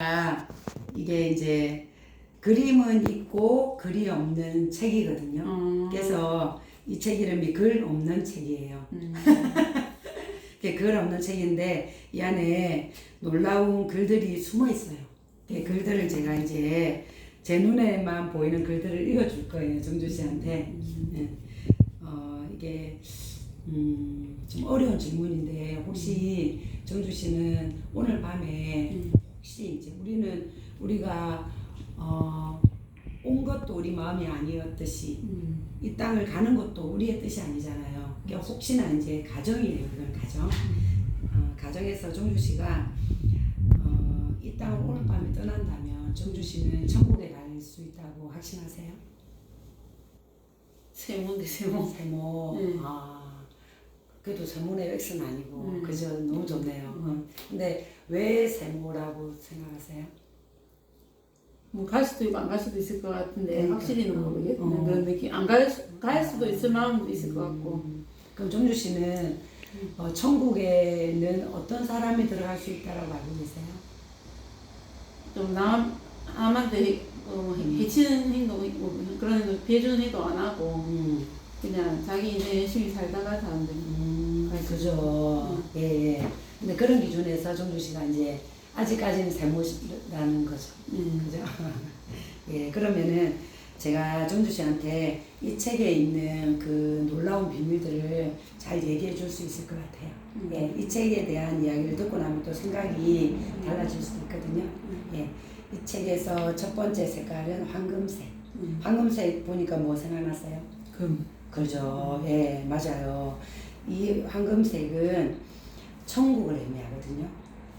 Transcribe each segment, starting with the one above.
아, 이게 이제 그림은 있고 글이 없는 책이거든요. 어. 그래서 이 책 이름이 글 없는 책이에요. 음. 글 없는 책인데 이 안에 놀라운 글들이 숨어 있어요. 이 글들을 제가 이제 제 눈에만 보이는 글들을 읽어줄 거예요, 정주 씨한테. 예. 어, 이게 음, 좀 어려운 질문인데 혹시 정주 씨는 오늘 밤에 음. 혹시 이제 우리가 어, 온 것도 우리 마음이 아니었듯이 음. 이 땅을 가는 것도 우리의 뜻이 아니잖아요. 그러니까 혹시나 이제 가정이에요. 이건 가정. 어, 가정에서 정주 씨가 어, 이 땅을 오늘 밤에 떠난다면 정주 씨는 천국에 갈 수 있다고 확신하세요? 세모인데 세모. 세모. 네. 아, 그래도 세모의 X는 아니고 음. 그죠? 너무 좋네요. 어. 근데 왜 세모라고 생각하세요? 뭐 갈 수도 있고 안 갈 수도 있을 것 같은데 그러니까. 확실히는 모르겠네. 어. 그런 느낌. 안갈 갈 수도 있을 마음도 있을 것 같고. 음, 그럼 정주 씨는 어, 천국에는 어떤 사람이 들어갈 수 있다라고 알고 계세요? 좀 남, 남한테 어, 음. 해치는 행동, 뭐 그런 거 비해주는 행동 안 하고 음, 그냥 자기 인생 열심히 살다가 사는데. 음. 그죠. 예, 예. 근데 그런 기준에서 정주 씨가 이제 아직까지는 잘못이라는 거죠. 음. 그죠? 예, 그러면은 제가 정주 씨한테 이 책에 있는 그 놀라운 비밀들을 잘 얘기해 줄 수 있을 것 같아요. 음. 예, 이 책에 대한 이야기를 듣고 나면 또 생각이 달라질 수도 있거든요. 예, 이 책에서 첫 번째 색깔은 황금색. 음. 황금색 보니까 뭐 생각나세요? 금. 그죠. 예, 맞아요. 이 황금색은 천국을 의미하거든요.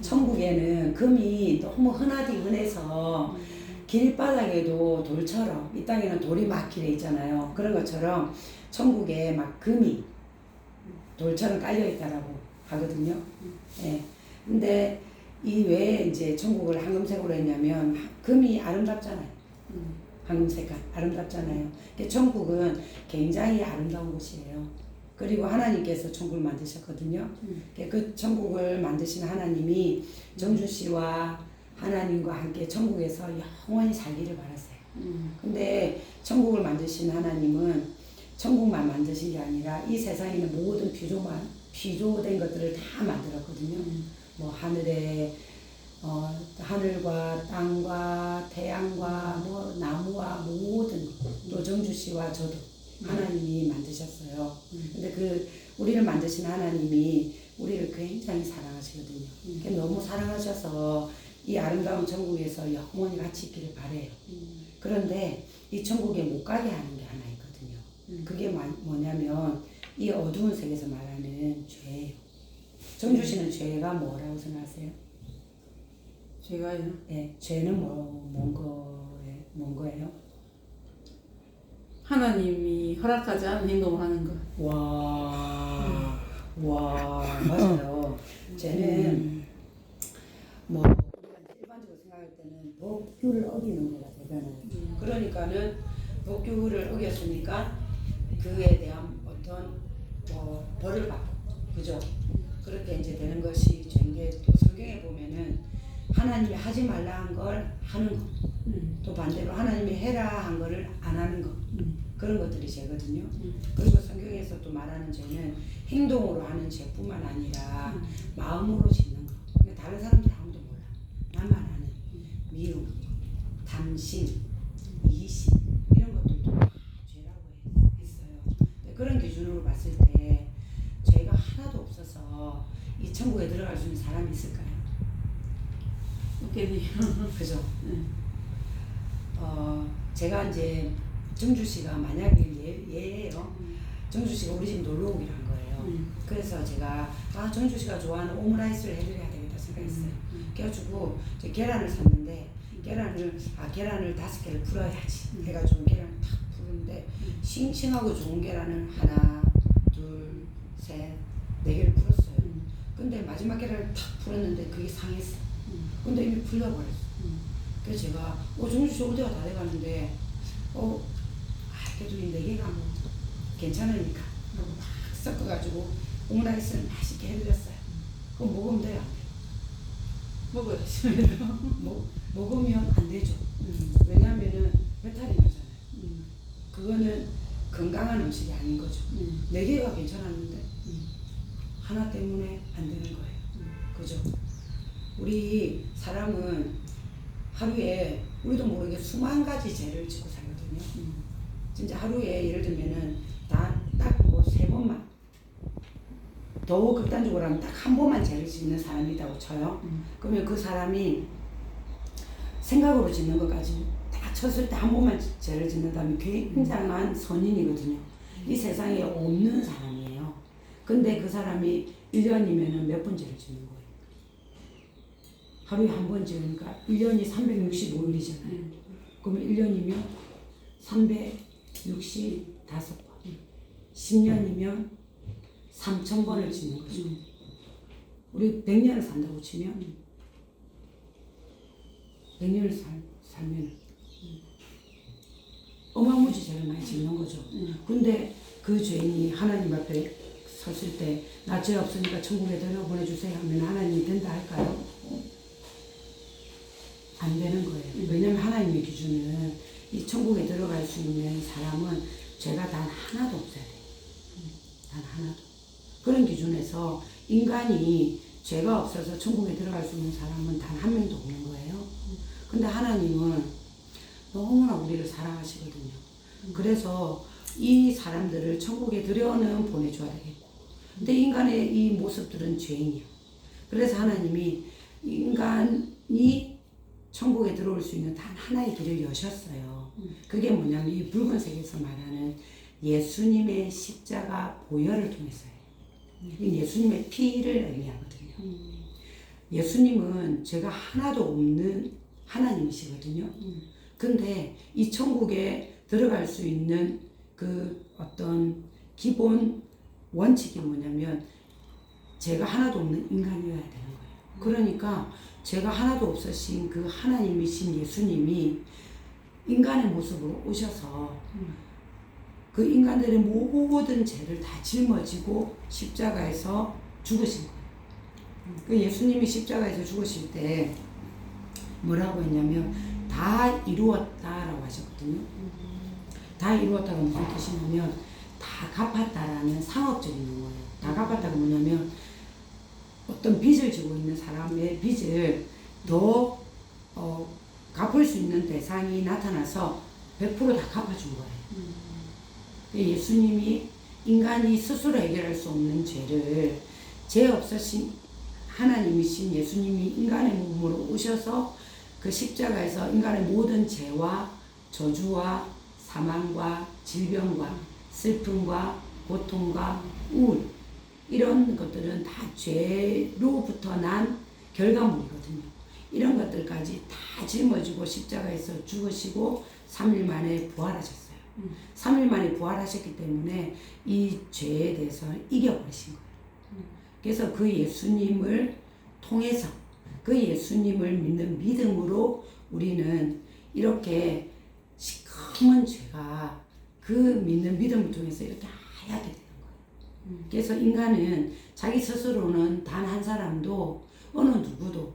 천국에는 금이 너무 흔하디 흔해서 길바닥에도 돌처럼 이 땅에는 돌이 막히게 있잖아요. 그런 것처럼 천국에 막 금이 돌처럼 깔려 있다라고 하거든요. 예. 근데 이 왜 이제 천국을 황금색으로 했냐면 금이 아름답잖아요. 음. 황금색깔 아름답잖아요. 천국은 굉장히 아름다운 곳이에요. 그리고 하나님께서 천국을 만드셨거든요. 음. 그 천국을 만드신 하나님이 정준 씨와 하나님과 함께 천국에서 영원히 살기를 바랐어요. 음. 근데 천국을 만드신 하나님은 천국만 만드신 게 아니라 이 세상에 있는 모든 비조만 비조된 것들을 다 만들었거든요. 음. 뭐 하늘에 어, 하늘과 땅과 태양과 뭐 나무와 모든 또 정주 씨와 저도 하나님이 만드셨어요. 음. 근데 그 우리를 만드신 하나님이 우리를 굉장히 사랑하시거든요. 음. 그러니까 너무 사랑하셔서 이 아름다운 천국에서 영원히 같이 있기를 바래요. 음. 그런데 이 천국에 못 가게 하는 게 하나 있거든요. 음. 그게 뭐- 뭐냐면 이 어두운 세계에서 말하는 죄예요. 정주 씨는 죄가 뭐라고 생각하세요? 제가요. 예, 죄는 뭐, 뭔 거에, 뭔 거예요? 하나님이 허락하지 않은 행동을 하는 거. 와, 와, 맞아요. 죄는 뭐 우리가 이제 일반적으로 생각할 때는 법규를 어기는 거가 되잖아요. 그러니까는 법규를 어겼으니까 그에 대한 어떤 뭐 벌을 받고, 그죠? 그렇게 이제 되는 것이 죄인데 또 성경에 보면은 하나님이 하지 말라 한 걸 하는 거, 음. 또 반대로 하나님이 해라 한 거를 안 하는 거. 음. 그런 것들이 죄거든요. 음. 그리고 성경에서 또 말하는 죄는 행동으로 하는 죄뿐만 아니라 음. 마음으로 짓는 거. 그러니까 다른 사람들 아무도 몰라. 나만 아는 미움, 탐심, 이심 이런 것들도 다 죄라고 해- 했어요. 그런 기준으로 봤을 때 죄가 하나도 없어서 이 천국에 들어갈 수 있는 사람이 있을까요? 없겠네요. 그죠? 음. 어, 제가 이제 정주 씨가 만약에 예, 예예요. 정주 씨가 우리 집 놀러 오기로 한 거예요. 음. 그래서 제가 아 정주 씨가 좋아하는 오므라이스를 해드려야 되겠다 생각했어요. 음. 그래가지고 이제 계란을 샀는데 계란을 아 계란을 다섯 개를 풀어야지 해가지고 계란을 탁 푸는데 싱싱하고 좋은 계란을 하나 둘셋네 개를 풀었어요. 음. 근데 마지막 계란을 탁 풀었는데 그게 상했어. 음. 근데 이미 풀려버렸어. 음. 그래서 제가 어 정주 씨올 때가 다 돼가는데 어 네 개가 뭐 괜찮으니까 하고 막 섞어가지고 오므라이스를 맛있게 해드렸어요. 그거 먹으면 돼요. 먹어야지. 먹, 먹으면 안 되죠. 음. 왜냐하면은 배탈이 나잖아요. 음. 그거는 건강한 음식이 아닌 거죠. 음. 네 개가 괜찮았는데 음. 하나 때문에 안 되는 거예요. 음. 그죠? 우리 사람은 하루에 우리도 모르게 수만 가지 죄를 짓고 살거든요. 음. 진짜 하루에 예를 들면은 딱뭐 세 번만 더 극단적으로 하면 딱 한 번만 죄를 짓는 사람이 있다고 쳐요. 음. 그러면 그 사람이 생각으로 짓는 것까지 다 쳤을 때 한 번만 죄를 짓는다면 굉장한 선인이거든요. 이 세상에 없는 사람이에요. 근데 그 사람이 1년이면 몇 번 죄를 짓는 거예요? 하루에 한 번 지으니까 1년이 365일이잖아요. 음. 그러면 1년이면 365번. 10년이면 3,000번을 짓는 거죠. 음. 우리 100년을 산다고 치면 100년을 살, 살면 어마무지 죄를 많이 짓는 거죠. 음. 근데 그 죄인이 하나님 앞에 섰을 때 나 죄 없으니까 천국에 들어 보내주세요 하면 하나님이 된다 할까요? 안 되는 거예요. 왜냐하면 하나님의 기준은 이 천국에 들어갈 수 있는 사람은 죄가 단 하나도 없어야 돼요. 단 하나도. 그런 기준에서 인간이 죄가 없어서 천국에 들어갈 수 있는 사람은 단 한 명도 없는 거예요. 근데 하나님은 너무나 우리를 사랑하시거든요. 그래서 이 사람들을 천국에 들여는 보내줘야 되겠고. 근데 인간의 이 모습들은 죄인이야. 그래서 하나님이 인간이 천국에 들어올 수 있는 단 하나의 길을 여셨어요. 그게 뭐냐면 이 붉은색에서 말하는 예수님의 십자가 보혈을 통해서예요. 이 예수님의 피를 의미하거든요. 예수님은 죄가 하나도 없는 하나님이시거든요. 근데 이 천국에 들어갈 수 있는 그 어떤 기본 원칙이 뭐냐면 죄가 하나도 없는 인간이어야 되는 거예요. 그러니까 죄가 하나도 없으신 그 하나님이신 예수님이 인간의 모습으로 오셔서 그 인간들의 모든 죄를 다 짊어지고 십자가에서 죽으신 거예요. 그 예수님이 십자가에서 죽으실 때 뭐라고 했냐면 다 이루었다라고 하셨거든요. 다 이루었다가 무슨 뜻이냐면 다 갚았다라는 상업적인 용어예요. 다 갚았다가 뭐냐면 어떤 빚을 지고 있는 사람의 빚을 더 어, 갚을 수 있는 대상이 나타나서 100%다 갚아준 거예요. 그 예수님이 인간이 스스로 해결할 수 없는 죄를 죄 없으신 하나님이신 예수님이 인간의 몸으로 오셔서 그 십자가에서 인간의 모든 죄와 저주와 사망과 질병과 슬픔과 고통과 우울 이런 것들은 다 죄로부터 난 결과물이거든요. 이런 것들까지 다 짊어지고 십자가에서 죽으시고 3일 만에 부활하셨어요. 3일 만에 부활하셨기 때문에 이 죄에 대해서 이겨버리신 거예요. 그래서 그 예수님을 통해서 그 예수님을 믿는 믿음으로 우리는 이렇게 시커먼 죄가 그 믿는 믿음을 통해서 이렇게 하얗게 되는 거예요. 그래서 인간은 자기 스스로는 단 한 사람도 어느 누구도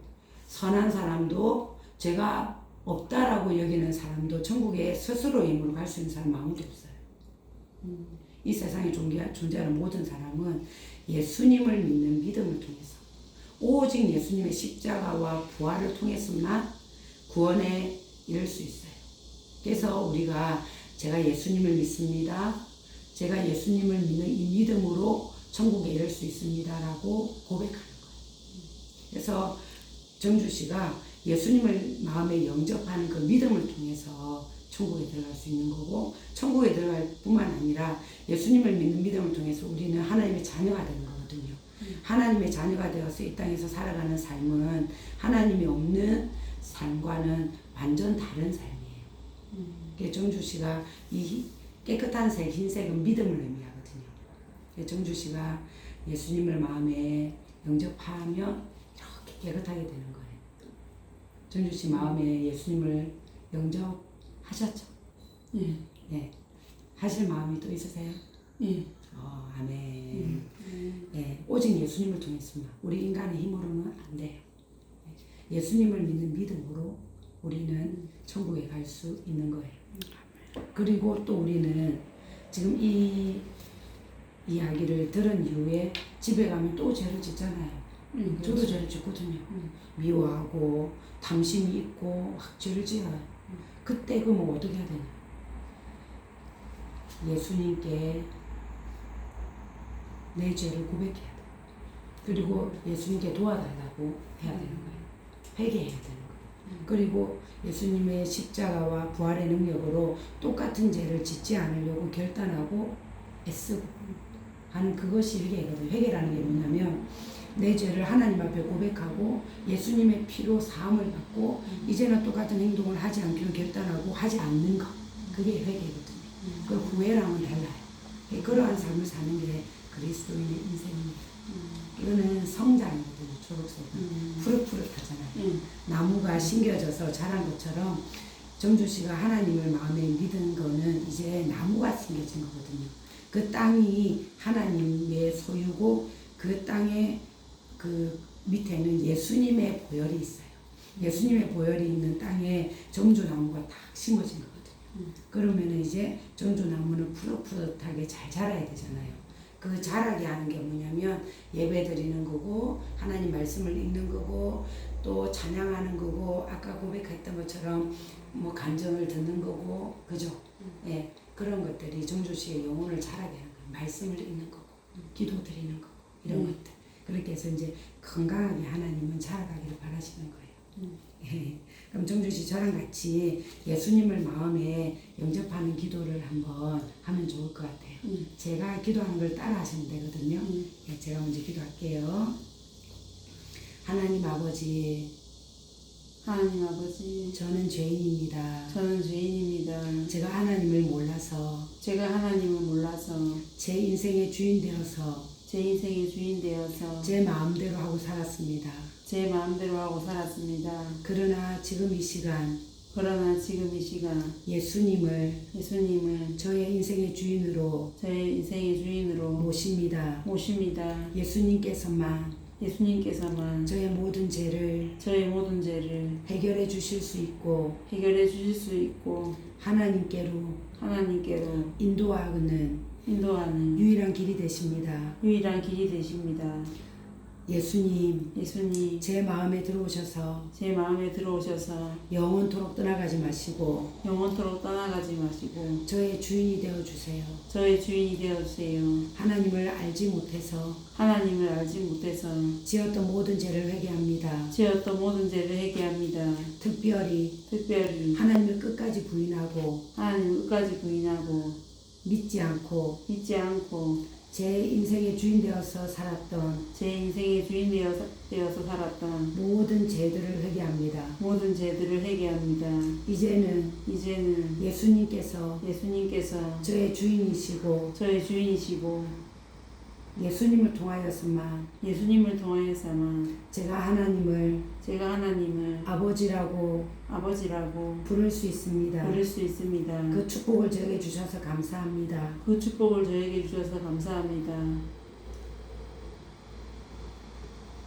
선한 사람도 죄가 없다라고 여기는 사람도 천국에 스스로 힘으로 갈 수 있는 사람 아무도 없어요. 이 세상에 존재- 존재하는 모든 사람은 예수님을 믿는 믿음을 통해서 오직 예수님의 십자가와 부활을 통해서만 구원에 이를 수 있어요. 그래서 우리가 제가 예수님을 믿습니다. 제가 예수님을 믿는 이 믿음으로 천국에 이를 수 있습니다라고 고백하는 거예요. 그래서 정주 씨가 예수님을 마음에 영접하는 그 믿음을 통해서 천국에 들어갈 수 있는 거고 천국에 들어갈 뿐만 아니라 예수님을 믿는 믿음을 통해서 우리는 하나님의 자녀가 되는 거거든요. 하나님의 자녀가 되어서 이 땅에서 살아가는 삶은 하나님이 없는 삶과는 완전 다른 삶이에요. 그게 정주 씨가 이 깨끗한 색, 흰색은 믿음을 의미하거든요. 정주 씨가 예수님을 마음에 영접하면 깨끗하게 되는 거예요. 정주 씨 마음에 예수님을 영접하셨죠? 예. 네. 하실 마음이 또 있으세요? 예. 어, 아멘. 음. 예, 오직 예수님을 통했습니다. 우리 인간의 힘으로는 안 돼요. 예수님을 믿는 믿음으로 우리는 천국에 갈 수 있는 거예요. 그리고 또 우리는 지금 이 이야기를 들은 이후에 집에 가면 또 죄를 짓잖아요. 응, 저도 죄를 짓거든요. 미워하고 탐심이 있고 확 죄를 지어요. 그때 그뭐 어떻게 해야 되냐? 예수님께 내 죄를 고백해야 돼. 그리고 예수님께 도와달라고 해야 되는 거예요. 회개해야 되는 거예요. 그리고 예수님의 십자가와 부활의 능력으로 똑같은 죄를 짓지 않으려고 결단하고 애쓰고 하는 그것이 회개거든요. 회개라는 게 뭐냐면 내 죄를 하나님 앞에 고백하고 예수님의 피로 사함을 받고 이제는 똑같은 행동을 하지 않기로 결단하고 하지 않는 것 그게 회개거든요. 그 후회랑은 달라요. 예, 그러한 삶을 사는 게 그리스도인의 인생입니다. 이거는 성장이거든요. 초록색은 푸릇푸릇하잖아요. 응. 나무가 심겨져서 자란 것처럼 정주 씨가 하나님을 마음에 믿은 거는 이제 나무가 심겨진 거거든요. 그 땅이 하나님의 소유고 그 땅에 그 밑에는 예수님의 보혈이 있어요. 예수님의 보혈이 있는 땅에 정주나무가 딱 심어진 거거든요. 그러면 이제 정주나무는 푸릇푸릇하게 잘 자라야 되잖아요. 그 자라게 하는 게 뭐냐면 예배 드리는 거고 하나님 말씀을 읽는 거고 또 찬양하는 거고 아까 고백했던 것처럼 뭐 간정을 듣는 거고 그죠? 예 그런 것들이 정조 씨의 영혼을 자라게 하는 거예요. 말씀을 읽는 거고 기도 드리는 거고 이런 음. 것들 그렇게 해서 이제 건강하게 하나님은 자라가기를 바라시는 거예요. 예. 그럼 정주 씨 저랑 같이 예수님을 마음에 영접하는 기도를 한번 하면 좋을 것 같아요. 음. 제가 기도하는 걸 따라 하시면 되거든요. 음. 예, 제가 먼저 기도할게요. 하나님 아버지, 하나님 아버지, 저는 죄인입니다. 저는 죄인입니다. 제가 하나님을 몰라서 제가 하나님을 몰라서 제 인생의 주인 되어서 제 인생의 주인 되어서 제 마음대로 하고 살았습니다. 제 마음대로 하고 살았습니다. 그러나 지금 이 시간 그러나 지금 이 시간 예수님을 예수님을 저의 인생의 주인으로 저의 인생의 주인으로 모십니다. 모십니다. 예수님께서만 예수님께서만 저의 모든 죄를 저의 모든 죄를 해결해 주실 수 있고 해결해 주실 수 있고 하나님께로 하나님께로 인도하는 인도하는 유일한 길이 되십니다. 유일한 길이 되십니다. 예수님, 예수님 제 마음에 들어오셔서 제 마음에 들어오셔서 영원토록 떠나가지 마시고 영원토록 떠나가지 마시고 저의 주인이 되어 주세요. 저의 주인이 되어 주세요. 하나님을 알지 못해서 하나님을 알지 못해서 지었던 모든 죄를 회개합니다. 지었던 모든 죄를 회개합니다. 특별히 특별히 하나님을 끝까지 부인하고 하나님을 끝까지 부인하고 믿지 않고 믿지 않고 제 인생의 주인 되어서 살았던 제 인생의 주인 되어서, 되어서 살았던 모든 죄들을 회개합니다. 모든 죄들을 회개합니다. 이제는 이제는 예수님께서 예수님께서 저의 주인이시고 저의 주인이시고 예수님을 통하여서만 예수님을 통하여서만 제가 하나님을 제가 하나님을 아버지라고 아버지라고 부를 수 있습니다. 부를 수 있습니다. 그 축복을 저에게 주셔서 감사합니다. 그 축복을 저에게 주셔서 감사합니다.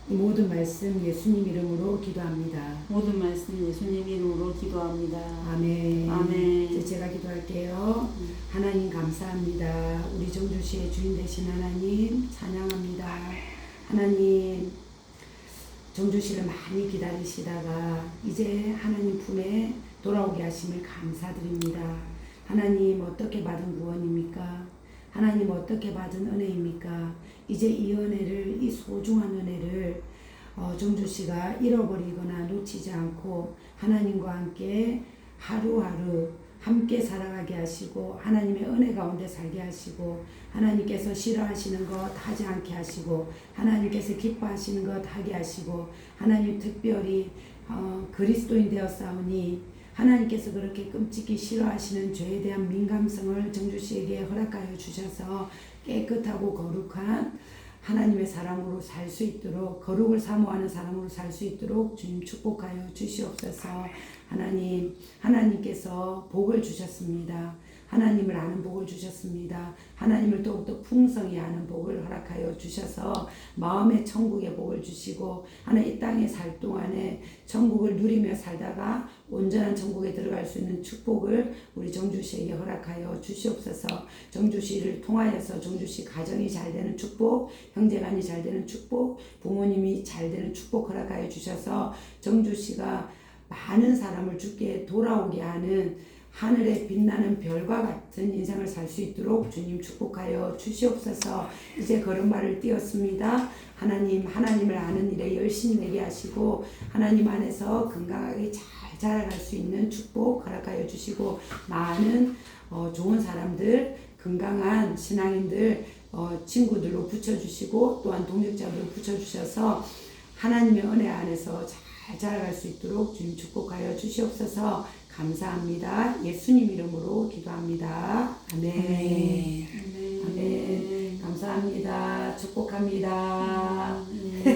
이 모든 말씀 예수님 이름으로 기도합니다. 모든 말씀 예수님 이름으로 기도합니다. 아멘. 아멘. 이제 제가 기도할게요. 하나님 감사합니다. 우리 정주 씨의 주인 되신 하나님 찬양합니다. 하나님 정주 씨를 많이 기다리시다가 이제 하나님 품에 돌아오게 하심을 감사드립니다. 하나님 어떻게 받은 구원입니까? 하나님 어떻게 받은 은혜입니까? 이제 이 은혜를 이 소중한 은혜를 어, 정주 씨가 잃어버리거나 놓치지 않고 하나님과 함께 하루하루 함께 살아가게 하시고 하나님의 은혜 가운데 살게 하시고 하나님께서 싫어하시는 것 하지 않게 하시고 하나님께서 기뻐하시는 것 하게 하시고 하나님 특별히 어, 그리스도인 되었사오니 하나님께서 그렇게 끔찍이 싫어하시는 죄에 대한 민감성을 정주 씨에게 허락하여 주셔서 깨끗하고 거룩한 하나님의 사람으로 살 수 있도록 거룩을 사모하는 사람으로 살 수 있도록 주님 축복하여 주시옵소서. 하나님, 하나님께서 복을 주셨습니다. 하나님을 아는 복을 주셨습니다. 하나님을 더욱더 풍성히 아는 복을 허락하여 주셔서 마음의 천국의 복을 주시고 하나님 이 땅에 살 동안에 천국을 누리며 살다가 온전한 천국에 들어갈 수 있는 축복을 우리 정주씨에게 허락하여 주시옵소서 정주씨를 통하여서 정주씨 가정이 잘 되는 축복 형제간이 잘 되는 축복 부모님이 잘 되는 축복 허락하여 주셔서 정주씨가 많은 사람을 주께 돌아오게 하는 하늘에 빛나는 별과 같은 인생을 살 수 있도록 주님 축복하여 주시옵소서. 이제 걸음발을 띄었습니다. 하나님, 하나님을 아는 일에 열심히 내게 하시고 하나님 안에서 건강하게 잘 자라갈 수 있는 축복 허락하여 주시고 많은 어, 좋은 사람들, 건강한 신앙인들, 어, 친구들로 붙여주시고 또한 동역자들로 붙여주셔서 하나님의 은혜 안에서 잘 자라갈 수 있도록 주님 축복하여 주시옵소서 감사합니다. 예수님 이름으로 기도합니다. 아멘. 네. 아멘. 감사합니다. 축복합니다.